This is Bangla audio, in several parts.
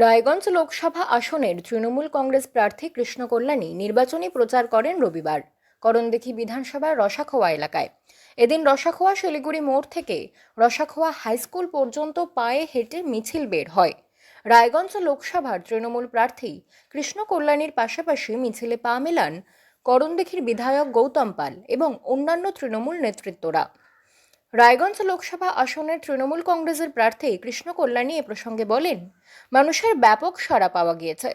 রায়গঞ্জ লোকসভা আসনের তৃণমূল কংগ্রেস প্রার্থী কৃষ্ণ কল্যাণী নির্বাচনী প্রচার করেন রবিবার। করণদিঘি বিধানসভার রসাখোয়া এলাকায়। এদিন রসাখোয়া শিলিগুড়ি মোড় থেকে রসাখোয়া হাইস্কুল পর্যন্ত পায়ে হেঁটে মিছিল বের হয়। রায়গঞ্জ লোকসভার তৃণমূল প্রার্থী কৃষ্ণ কল্যাণীর পাশাপাশি মিছিলে পা মেলান করণদিঘির বিধায়ক গৌতম পাল এবং অন্যান্য তৃণমূল নেতৃত্বরা। রায়গঞ্জ লোকসভা আসনের তৃণমূল কংগ্রেসের প্রার্থী কৃষ্ণ কল্যাণী এ প্রসঙ্গে বলেন, মানুষের ব্যাপক সাড়া পাওয়া গিয়েছে।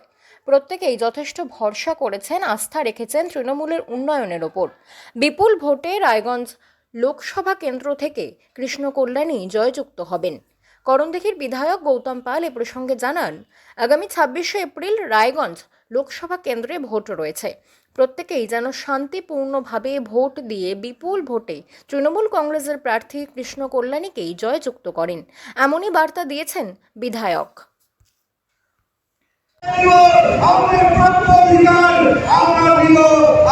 প্রত্যেকেই যথেষ্ট ভরসা করেছেন, আস্থা রেখেছেন তৃণমূলের উন্নয়নের ওপর। বিপুল ভোটে রায়গঞ্জ লোকসভা কেন্দ্র থেকে কৃষ্ণ কল্যাণী জয়যুক্ত হবেন। করণদিঘির বিধায়ক গৌতম পাল এ প্রসঙ্গে জানান, আগামী ছাব্বিশে এপ্রিল রায়গঞ্জ লোকসভা কেন্দ্রে ভোট রয়েছে। প্রত্যেকেই যেন শান্তিপূর্ণভাবে ভোট দিয়ে বিপুল ভোটে তৃণমূল কংগ্রেসের প্রার্থী কৃষ্ণ কল্যাণীকেই জয়যুক্ত করেন। এমনই বার্তা দিয়েছেন বিধায়ক। আমরা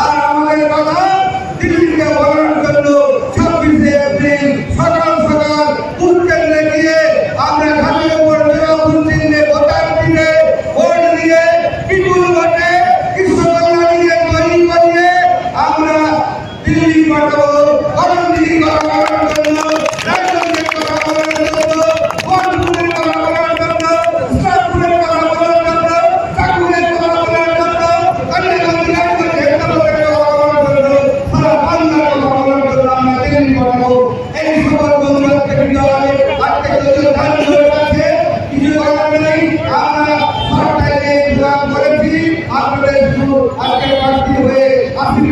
আর আমাদের কথা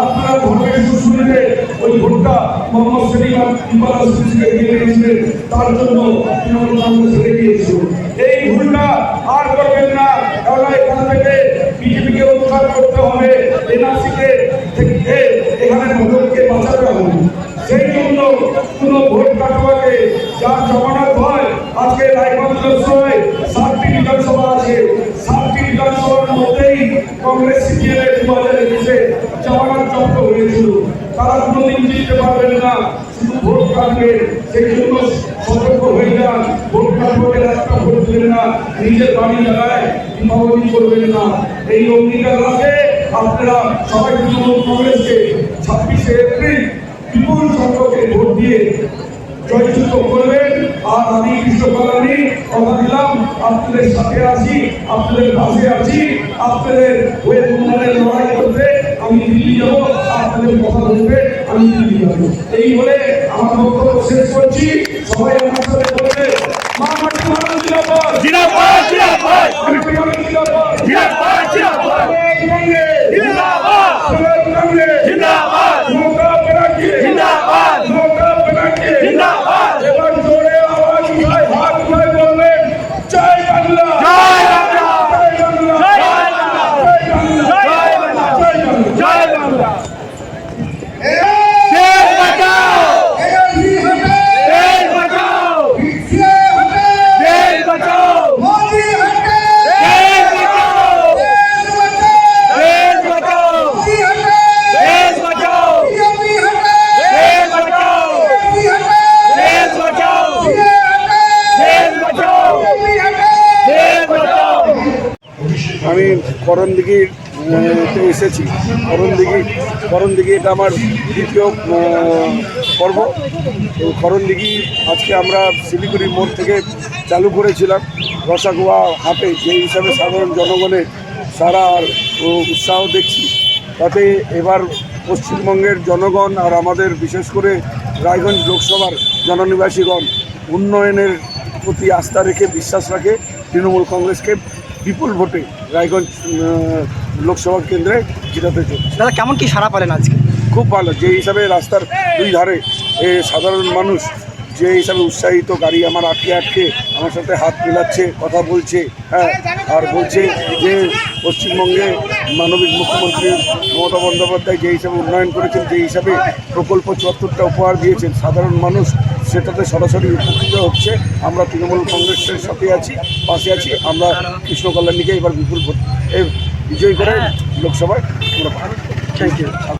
আপনারা ভোটের শুরুতে ওই ভোটটা মোহাম্মদ সেলিম আর খুশিকে দিয়ে দিয়েছিলেন তার জন্য তৃণমূল কংগ্রেস হেরে গিয়েছিল এই ভুলটা আর করবেন না। কারণ এখান থেকে বিজেপিকে উদ্ধার করতে হবে, এনআরসিকে এখানে ভোটকে বাঁচাতে হবে। সেই জন্য কোনো ভোট কাটোয়াকে যার জমানত হয়, আজকে রায়গঞ্জ লোকসভায় সাতটি বিধানসভা আছে। সাতটি বিধানসভার মধ্যেই কংগ্রেস সিপিএম জব্দ তারা কোনোদিন জিততে পারবেন না। শুধু ভোট কাটবে সেই জন্য সতর্ক হয়ে যান। ভোট কাটবে রাস্তা ভোট দেবেন না, নিজের বাড়ি জায়গায় দীপাবলি করবেন না। এই অঙ্গীকার রাখে আপনারা সবাই তৃণমূল কংগ্রেসকে। ছাব্বিশে এপ্রিল বিপুল সংখ্যকে ভোট দিয়ে জয়যুক্ত করবেন। আর আমি কৃষ্ণকল্যাণী কথা দিলাম। আপনাদের সাথে আছি, আপনাদের পাশে আছি। আপনাদের হয়ে উন্নয়নের লড়াই করতে আমি দিল্লি যাব আপনাদের কথা বলবে আমি দিল্লি যাব এই বলে আমার বক্তব্য শেষ করছি। সবাই আমার সাথে বলবে মা মাটি ভারত জিন্দাবাদ জিন্দাবাদ জিন্দাবাদ আমি করণদিঘির তে এসেছি। করণদিঘি করণদিঘি এটা আমার দ্বিতীয় পর্ব। তো করণদিঘি আজকে আমরা শিলিগুড়ি মোড় থেকে চালু করেছিলাম। রসাগোয়া হাটে, যে হিসাবে সাধারণ জনগণের সারা আর উৎসাহ দেখছি। তাতে এবার পশ্চিমবঙ্গের জনগণ আর আমাদের বিশেষ করে রায়গঞ্জ লোকসভার জননিবাসীগণ উন্নয়নের প্রতি আস্থা রেখে, বিশ্বাস রাখে তৃণমূল কংগ্রেসকে। বিপুল ভোটে রায়গঞ্জ লোকসভা কেন্দ্রে জেতাতে চলেছে। দাদা কেমন কি সারা পালেন আজকে? খুব ভালো। যে হিসাবে রাস্তার দুই ধারে এ সাধারণ মানুষ যে হিসাবে উৎসাহিত গাড়ি আমার আটকে আটকে আমার সাথে হাত মেলাচ্ছে কথা বলছে হ্যাঁ আর বলছে যে পশ্চিমবঙ্গে মানবিক মুখ্যমন্ত্রী মমতা বন্দ্যোপাধ্যায় যে হিসাবে উন্নয়ন করেছেন যে হিসাবে প্রকল্প চুয়াত্তরটা উপহার দিয়েছেন সাধারণ মানুষ সেটাতে সরাসরি উপকৃত হচ্ছে। আমরা তৃণমূল কংগ্রেসের সাথে আছি পাশে আছি। আমরা কৃষ্ণ কল্যাণীকে এবার বিপুল বিজয়ী করে লোকসভায় আমরা। Thank you